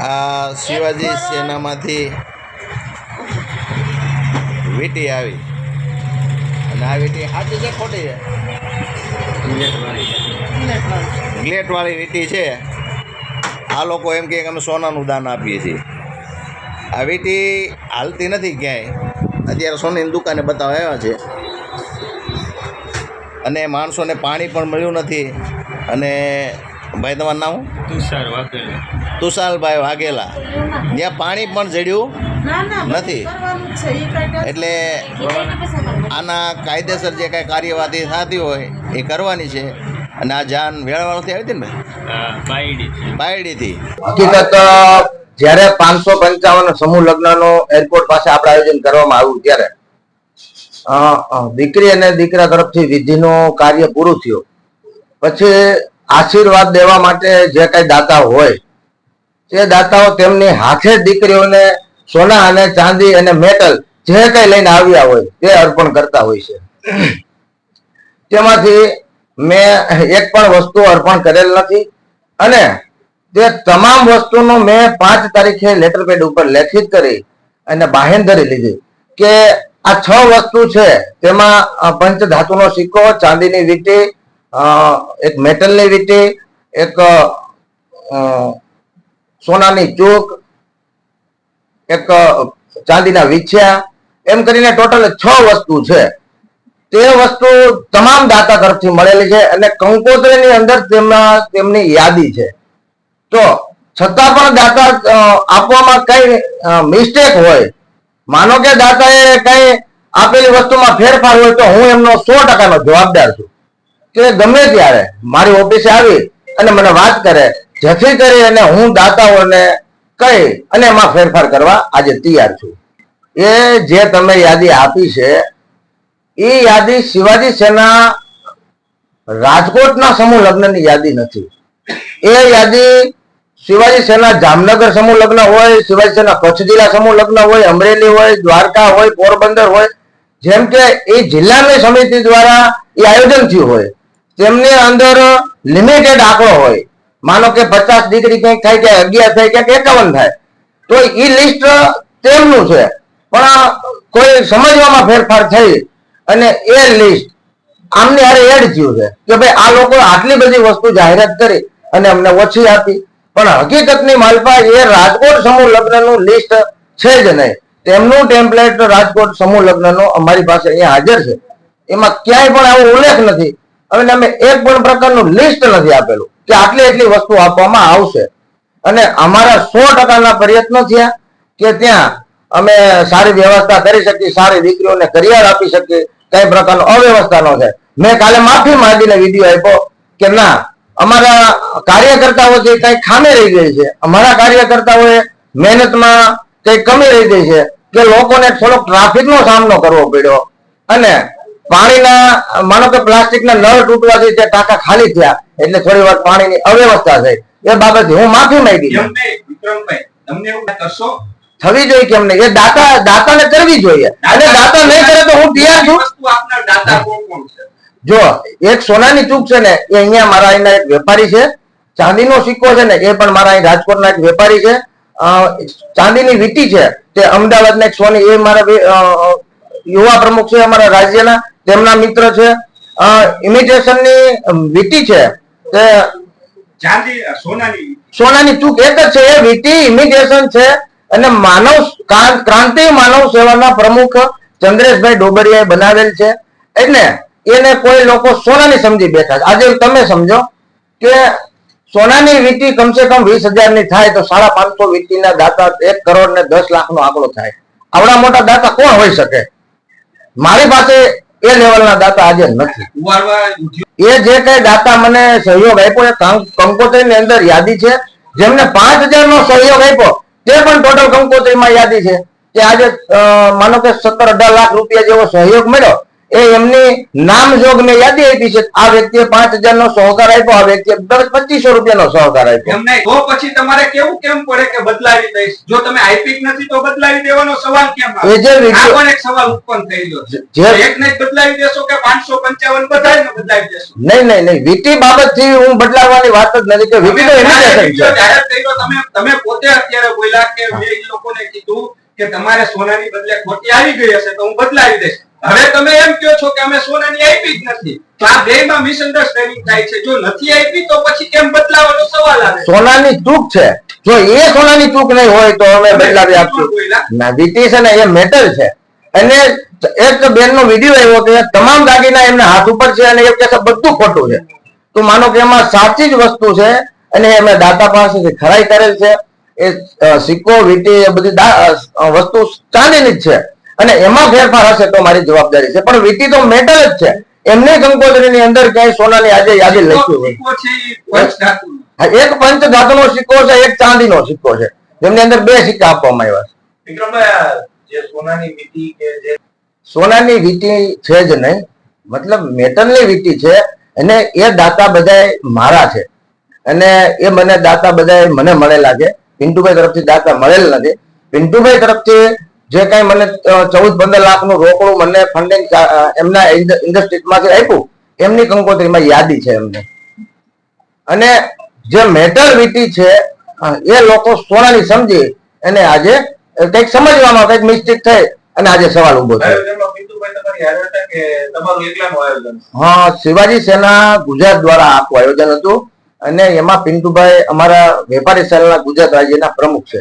આ શિવાજી સેનામાંથી વીટી આવી. અને આ વીટી સાચી છે ખોટી છે? ગ્લેટવાળી વીટી છે. આ લોકો એમ કહે કે અમે સોનાનું દાન આપીએ છીએ. આ વીટી હાલતી નથી ક્યાંય. અત્યારે સોનીની દુકાને બતાવવા આવ્યા છે. અને માણસોને પાણી પણ મળ્યું નથી. અને ભાઈ તમારું નામ? તુષાર વાઘેલા. તુષાલભાઈ વાઘેલા. ત્યાં પાણી પણ જડ્યું નથી. એટલે આના કાયદેસર જે કાંઈ કાર્યવાહી થતી હોય એ કરવાની છે. અને આ જાન વેળાવાળાથી આવી હતી ને ભાઈ? બાયડીથી. હકીકત જ્યારે પાંચસો પંચાવન સમૂહ લગ્નનો એરપોર્ટ પાસે આપણે આયોજન કરવામાં આવ્યું ત્યારે દીકરી અને દીકરા તરફથી વિધિનું કાર્ય પૂરું થયું. પછી આશીર્વાદ દેવા માટે જે કઈ દાતા હોય તે દાતાઓ તેમની હાથે દીકરીઓને સોના અને ચાંદી અને મેટલ જે કઈ લઈને આવ્યા હોય તે અર્પણ કરતા હોય છે. તેમાંથી મેં એક પણ વસ્તુ અર્પણ કરેલ નથી અને તે તમામ વસ્તુનો મેં પાંચ તારીખે લેટર પેડ ઉપર લેખિત કરી અને બાહેંધરી લીધી કે આ છ વસ્તુ છે, તેમાં પંચ ધાતુનો સિક્કો, ચાંદીની વીંટી એક મેટલની રીતે એક સોનાની ચોક, એક ચાંદીના વિછ્યા, એમ કરીને ટોટલ છ વસ્તુ છે. તે વસ્તુ તમામ દાતા તરફથી મળેલી છે અને કંકોત્રીની અંદર તેમના, તેમની યાદી છે. તો છતાં પણ દાતા આપવામાં કઈ મિસ્ટેક હોય, માનો કે દાતાએ કઈ આપેલી વસ્તુમાં ફેરફાર હોય તો હું એમનો સો ટકાનો જવાબદાર છું. કે ગમે ત્યારે મારી ઓફિસે આવી અને મને વાત કરે, જેથી કરી અને હું દાતાઓને કહી અને એમાં ફેરફાર કરવા આજે તૈયાર છું. એ જે તમે યાદી આપી છે, એ યાદી શિવાજી સેના રાજકોટના સમૂહ લગ્નની યાદી નથી. એ યાદી શિવાજી સેના જામનગર સમૂહ લગ્ન હોય, શિવાજી સેના કચ્છ જિલ્લા સમૂહ લગ્ન હોય, અમરેલી હોય, દ્વારકા હોય, પોરબંદર હોય, જેમ કે એ જિલ્લાની સમિતિ દ્વારા એ આયોજન થયું હોય. તેમની અંદર લિમિટેડ આંકડો હોય. માનો કે પચાસ ડિગ્રી કંઈક થાય કે અગિયાર થાય કે એકાવન થાય. તો એ લિસ્ટ તેમનું છે. પણ કોઈ સમજવામાં ફેરફાર થઈ અને એ લિસ્ટ આમને હારે એડ થયું છે કે ભાઈ આ લોકો આટલી બધી વસ્તુ જાહેરાત કરી અને અમને ઓછી આપી. પણ હકીકતની માલપા એ રાજકોટ સમૂહ લગ્નનું લિસ્ટ છે જ નહીં. તેમનું ટેમ્પલેટ રાજકોટ સમૂહ લગ્નનો અમારી પાસે અહીંયા હાજર છે. એમાં ક્યાંય પણ આવો ઉલ્લેખ નથી. અને અમે એક પણ પ્રકારનું લિસ્ટ નથી આપેલું કે આટલી એટલી વસ્તુ આપવામાં આવશે. અને અમારા સો ટકાના પ્રયત્નો થયા કે ત્યાં અમે સારી વ્યવસ્થા કરી શકીએ, સારી દીકરીઓને કરિયર આપી શકીએ, કઈ પ્રકારનો અવ્યવસ્થા ન થાય મેં કાલે માફી માંગીને વીડિયો આપ્યો કે ના, અમારા કાર્યકર્તાઓ જે કઈ ખામી રહી ગઈ છે, અમારા કાર્યકર્તાઓએ મહેનતમાં કઈ કમી રહી ગઈ છે કે લોકોને થોડોક ટ્રાફિકનો સામનો કરવો પડ્યો. અને પાણીના માનો કે પ્લાસ્ટિકના નળ તૂટવાથી તે ટાંકા ખાલી થયા એટલે થોડી વાર પાણીની અવ્યવસ્થા થઈ. એ બાબતે હું માફી માંગી થવી જોઈએ કેમ નહીં? એ દાતા દાતાને કરવી જોઈએ. અને દાતા નહીં કરે તો હું તૈયાર છું. જો એક સોનાની ચૂક છે ને એ અહીંયા મારા અહીંના એક વેપારી છે. ચાંદીનો સિક્કો છે ને એ પણ મારા અહીં રાજકોટના એક વેપારી છે. ચાંદીની વીંટી છે. તે અમદાવાદના એક સોની એ મારા યુવા પ્રમુખ છે અમારા રાજ્યના. તેમના મિત્ર છે. ઇમિટેશનની વીટી છે. તે ચાંદી સોનાની સોનાની ચૂક એક જ છે. એ વીટી ઇમિટેશન છે અને માનવ ક્રાંતિ માનવ સેવાના પ્રમુખ ચંદ્રેશભાઈ ડોબરિયાએ બનાવેલ છે. એટલે એને કોઈ લોકો સોનાની સમજી બેઠા આજે તમે સમજો કે સોનાની વીટી કમસે કમ વીસ હજારની થાય તો સાડા પાંચસો વીટીના દાતા એક કરોડ ને દસ લાખ નો આંકડો થાય. આવડા મોટા દાતા કોણ હોઈ શકે? મારી પાસે એ લેવલના દાતા આજે નથી. એ જે કઈ દાતા મને સહયોગ આપ્યો એ કંકોત્રી ની અંદર યાદી છે, જેમને પાંચ હજાર નો સહયોગ આપ્યો, તે પણ ટોટલ કંકોત્રી માં યાદી છે. કે આજે માનો કે સત્તર અઢાર લાખ રૂપિયા જેવો સહયોગ મળ્યો એ એમની નામ જોગ મેં યાદી આપી છે. આ વ્યક્તિએ પાંચ હજાર નો સહકાર આપ્યો આ વ્યક્તિએ પચીસો રૂપિયા નો સહકાર આપ્યો. એમને તો પછી તમારે કેવું કેમ પડે કે બદલાવી દઈશ? જો તમે આપી નથી તો બદલાવી દેવાનો સવાલ કેમ આવે? જે પણ એક સવાલ ઉત્પન્ન થયેલો છે. એકને બદલાવી દેશો કે પાંચસો પંચાવન બધાને બદલાવી દેશો? નહીં નહીં નહીં. વીટી બાબતથી હું બદલાવવાની વાત જ નથી કે વીટી તો છે. જાહેર કર્યો, તમે તમે પોતે અત્યારે બોલ્યા કે મેં એ લોકોને કીધું કે તમારે સોનાની બદલે ખોટી આવી ગઈ હશે તો હું બદલાવી દઈશ. હવે તમે એમ કહો છો કે અમે સોનાની આપી જ નથી. તો આ બેયમાં મિસઅન્ડરસ્ટેન્ડિંગ થાય છે. જો નથી આપી તો પછી કેમ બદલાવાનો સવાલ આવે? સોનાની ચૂક છે. જો એ સોનાની ચૂક નહીં હોય તો અમે બદલાવી આપશું. ના વીટી છે ને એ મેટલ છે. અને એક બેન નો વીડિયો આવ્યો કે તમામ દાગીના એમના હાથ ઉપર છે અને એ છે બધું ખોટું છે. તો માનો કે એમાં સાચી જ વસ્તુ છે અને એમને દાતા પાસેથી ખરાઈ કરેલ છે. એ સિક્કો વીટી એ બધી વસ્તુ ચાંદીની જ છે. અને એમાં ફેરફાર હશે તો મારી જવાબદારી છે. પણ વીટી તો મેટલ જ છે. એમને કંકોત્રીની અંદર ક્યાંય સોનાની આજે યાદી લખ્યું હોય એક પંચ ધાતુનો. સિક્કો છે એક ચાંદીનો સિક્કો છે. જેમની અંદર બે સિક્કા આપવામાં આવ્યા છે. સોનાની વીંટી સોનાની છે જ નહીં. મતલબ મેટલની વીટી છે. અને એ દાતા બધાય મારા છે. અને એ મને દાતા બધાય મને મળેલા છે. પિન્ટુભાઈ તરફથી દાતા મળેલ નથી. પિન્ટુભાઈ તરફથી જે કઈ મને ચૌદ પંદર લાખનું રોકડું મને ફંડિંગ એમના ઇન્ડસ્ટ્રીમાંથી આપ્યું એમની કંકોત્રીમાં યાદી છે એમને. અને જે મેટલ વીટી છે એ લોકો સોનાની સમજી અને આજે કંઈક સમજવામાં કંઈક મિસ્ટેક થઈ અને આજે સવાલ ઊભો થયો. હા શિવાજી સેના ગુજરાત દ્વારા આખું આયોજન હતું અને એમાં પિન્ટુભાઈ અમારા વેપારી સેલના ગુજરાત રાજ્યના પ્રમુખ છે.